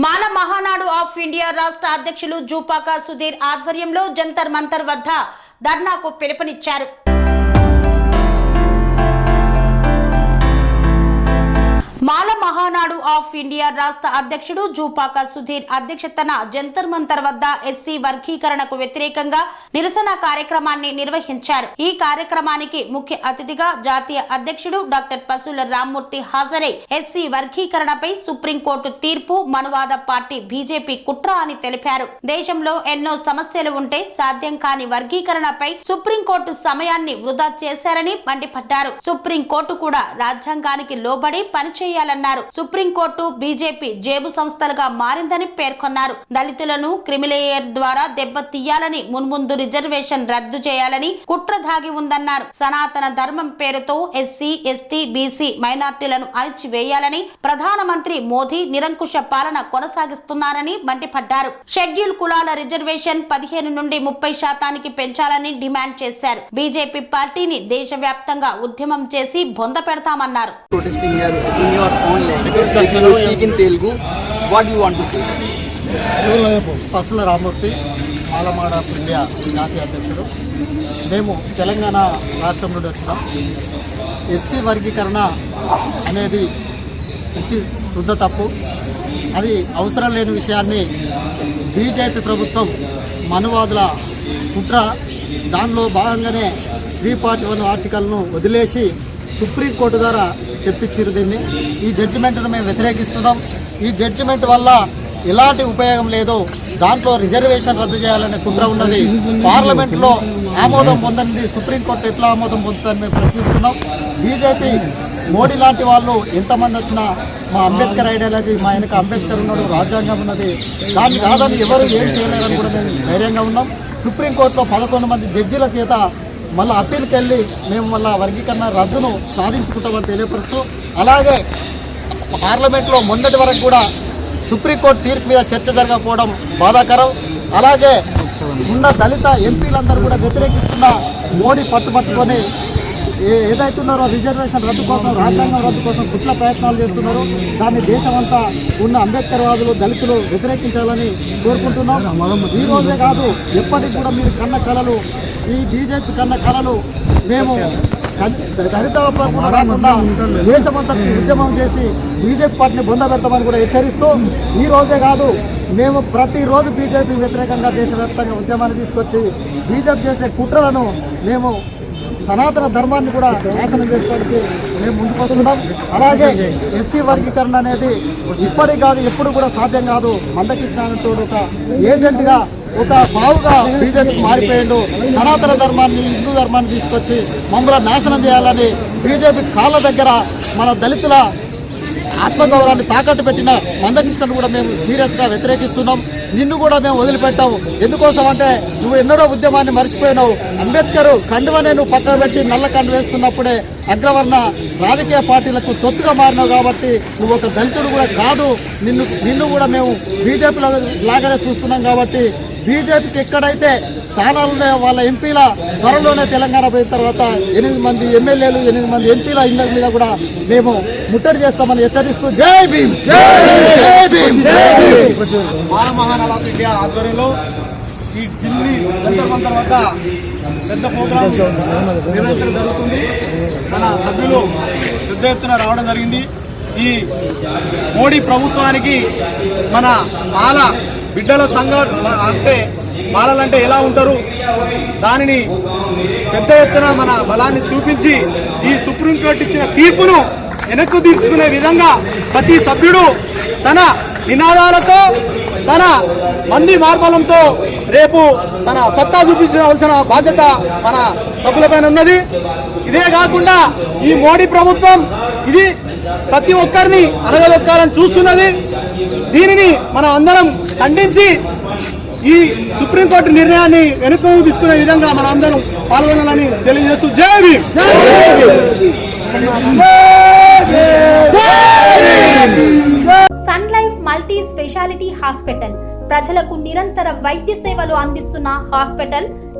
Mala Mahanadu of India రాష్ట్ర అధ్యక్షులు జూపాక సుధీర్ ఆధ్వర్యంలో జంతర్ మంతర్ వద్ద ధర్నాకు పిలుపునిచ్చారు. బాల మహానాడు ఆఫ్ ఇండియా రాష్ట్ర అధ్యక్షుడు జూపాక సుధీర్ అధ్యక్షతన జంతర్ మంతర్ వద్ద ఎస్సీ వర్గీకరణకు వ్యతిరేకంగా నిరసన కార్యక్రమాన్ని నిర్వహించారు. ఈ కార్యక్రమానికి ముఖ్య అతిథిగా జాతీయ అధ్యక్షుడు డాక్టర్ పశుల రామ్మూర్తి హాజరై ఎస్సీ వర్గీకరణపై సుప్రీంకోర్టు తీర్పు మనువాద పార్టీ బీజేపీ కుట్ర అని తెలిపారు. దేశంలో ఎన్నో సమస్యలు ఉంటే సాధ్యం కాని వర్గీకరణపై సుప్రీంకోర్టు సమయాన్ని వృధా చేశారని మండిపడ్డారు. సుప్రీంకోర్టు కూడా రాజ్యాంగానికి లోబడి చేయాలన్నారు. సుప్రీంకోర్టు బీజేపీ జేబు సంస్థలుగా మారిందని పేర్కొన్నారు. దళితులను క్రిమిలేయర్ ద్వారా దెబ్బతీయాలని మున్ముందు రిజర్వేషన్ రద్దు చేయాలని కుట్ర దాగి ఉందన్నారు. సనాతన ధర్మం పేరుతో ఎస్సీ ఎస్టీ బీసీ మైనార్టీలను అణిచివేయాలని ప్రధానమంత్రి మోదీ నిరంకుశ పాలన కొనసాగిస్తున్నారని మండిపడ్డారు. షెడ్యూల్ కులాల రిజర్వేషన్ పదిహేను నుండి ముప్పై శాతానికి పెంచాలని డిమాండ్ చేశారు. బీజేపీ పార్టీని దేశవ్యాప్తంగా ఉద్యమం చేసి బొంద పెడతామన్నారు. You want to say? Pasula Ramurthy ఆలమాడ India జాతీయ అధ్యక్షుడు. మేము తెలంగాణ రాష్ట్రం నుండి వచ్చినాం. ఎస్సీ వర్గీకరణ అనేది పుట్టి శుద్ధ తప్పు. అది అవసరం లేని విషయాన్ని బీజేపీ ప్రభుత్వం మనువాదుల కుట్ర. దానిలో భాగంగానే త్రీ ఫార్టీ వన్ ఆర్టికల్ను వదిలేసి సుప్రీంకోర్టు ద్వారా చెప్పించారు దీన్ని. ఈ జడ్జిమెంట్ను మేము వ్యతిరేకిస్తున్నాం. ఈ జడ్జిమెంట్ వల్ల ఎలాంటి ఉపయోగం లేదు. దాంట్లో రిజర్వేషన్ రద్దు చేయాలనే కుట్ర ఉన్నది. పార్లమెంట్లో ఆమోదం పొందని సుప్రీంకోర్టు ఎట్లా ఆమోదం పొందుతుందని మేము ప్రశ్నిస్తున్నాం. బీజేపీ మోడీ లాంటి వాళ్ళు ఎంతమంది వచ్చినా మా అంబేద్కర్ ఐడియాలజీ మా వెనక అంబేద్కర్ ఉన్నాడు రాజ్యాంగం ఉన్నది. దాన్ని కాదని ఎవరు ఏం చేయలేదని కూడా మేము ధైర్యంగా ఉన్నాం. సుప్రీంకోర్టులో పదకొండు మంది జడ్జీల చేత మళ్ళీ అప్పీల్కి వెళ్ళి మేము మళ్ళీ వర్గీకరణ రద్దును సాధించుకుంటామని తెలియపరుస్తూ అలాగే పార్లమెంట్లో మొన్నటి వరకు కూడా సుప్రీంకోర్టు తీర్పు మీద చర్చ జరగకపోవడం బాధాకరం. అలాగే ఉన్న దళిత ఎంపీలందరూ కూడా వ్యతిరేకిస్తున్న మోడీ పట్టుబట్టుకొని ఏ- ఏదైతే ఉన్నారో రిజర్వేషన్ రద్దు కోసం రాజ్యాంగం రద్దు కోసం కుట్ల ప్రయత్నాలు చేస్తున్నారు. దాన్ని దేశమంతా ఉన్న అంబేద్కర్ వాదులు దళితులు వ్యతిరేకించాలని కోరుకుంటున్నాం. ఈ రోజే కాదు ఎప్పటికి కూడా మీరు కన్న కళలు ఈ బీజేపీ కన్న కళలు మేము దళితులపై కూడా కాకుండా దేశమంతా ఉద్యమం చేసి బీజేపీ పార్టీని బొంద పెడతామని కూడా హెచ్చరిస్తూ ఈ రోజే కాదు మేము ప్రతిరోజు బీజేపీ వ్యతిరేకంగా దేశవ్యాప్తంగా ఉద్యమాన్ని తీసుకొచ్చి బీజేపీ చేసే కుట్రలను మేము సనాతన ధర్మాన్ని కూడా నాశనం చేసుకోవడానికి మేము ముందుకు వస్తున్నాం అలాగే ఎస్సీ వర్గీకరణ అనేది ఇప్పటికి కాదు ఎప్పుడు కూడా సాధ్యం కాదు. మందకృష్ణ అనేటోడు ఒక ఏజెంట్గా ఒక బావుగా బీజేపీకి మారిపోయిండు. సనాతన ధర్మాన్ని హిందూ ధర్మాన్ని తీసుకొచ్చి మమ్మల్ని నాశనం చేయాలని బీజేపీ కాళ్ళ దగ్గర మన దళితుల ఆత్మగౌరవాన్ని తాకట్టు పెట్టిన మందకృష్ణను కూడా మేము సీరియస్గా వ్యతిరేకిస్తున్నాం. నిన్ను కూడా మేము వదిలిపెట్టాము. ఎందుకోసం అంటే నువ్వు ఎన్నడో ఉద్యమాన్ని మర్చిపోయినావు. అంబేద్కర్ కండువనే నువ్వు పక్కన పెట్టి నల్ల కండు వేసుకున్నప్పుడే అగ్రవర్ణ రాజకీయ పార్టీలకు తొత్తుగా మారినావు కాబట్టి నువ్వు ఒక దళితుడు కూడా కాదు. నిన్ను నిన్ను కూడా మేము బీజేపీలో లాగానే చూస్తున్నాం కాబట్టి బీజేపీకి ఎక్కడైతే స్థానాలు ఉన్నాయో వాళ్ళ ఎంపీల త్వరలోనే తెలంగాణ పోయిన తర్వాత ఎనిమిది మంది ఎమ్మెల్యేలు ఎనిమిది మంది ఎంపీల ఇళ్ళ మీద కూడా మేము ముట్టడి చేస్తామని హెచ్చరిస్తూ జై భీమ్! జై భీమ్! జై భీమ్! మహానాడు ఇండియా ఆధ్వర్యంలో ఈ ఢిల్లీ జంతర్ వద్ద పెద్ద ప్రోగ్రాం నిరంతరం జరుగుతుంది. మన సభ్యులు పెద్ద ఎత్తున రావడం జరిగింది. ఈ మోడీ ప్రభుత్వానికి మన ఆల బిడ్డల సంఘటన అంటే మారాలంటే ఎలా ఉంటారు? దానిని పెద్ద ఎత్తున మన బలాన్ని చూపించి ఈ సుప్రీంకోర్టు ఇచ్చిన తీర్పును వెనక్కు తీసుకునే విధంగా ప్రతి సభ్యుడు తన నినాదాలతో తన మంది మార్బలంతో రేపు తన సత్తా చూపించవలసిన బాధ్యత మన సభ్యులపైన ఉన్నది. ఇదే కాకుండా ఈ మోడీ ప్రభుత్వం ఇది ప్రతి ఒక్కరిని అనగలొక్కాలని చూస్తున్నది. దీనిని మనం అందరం ఖండించి ఈ సుప్రీంకోర్టు నిర్ణయాన్ని వెనుక తీసుకునే విధంగా మనం అందరం పాల్గొనాలని తెలియజేస్తూ జై Sun Life multi speciality hospital. ప్రజలకు నిరంతర వైద్య సేవలు అందిస్తున్న హాస్పిటల్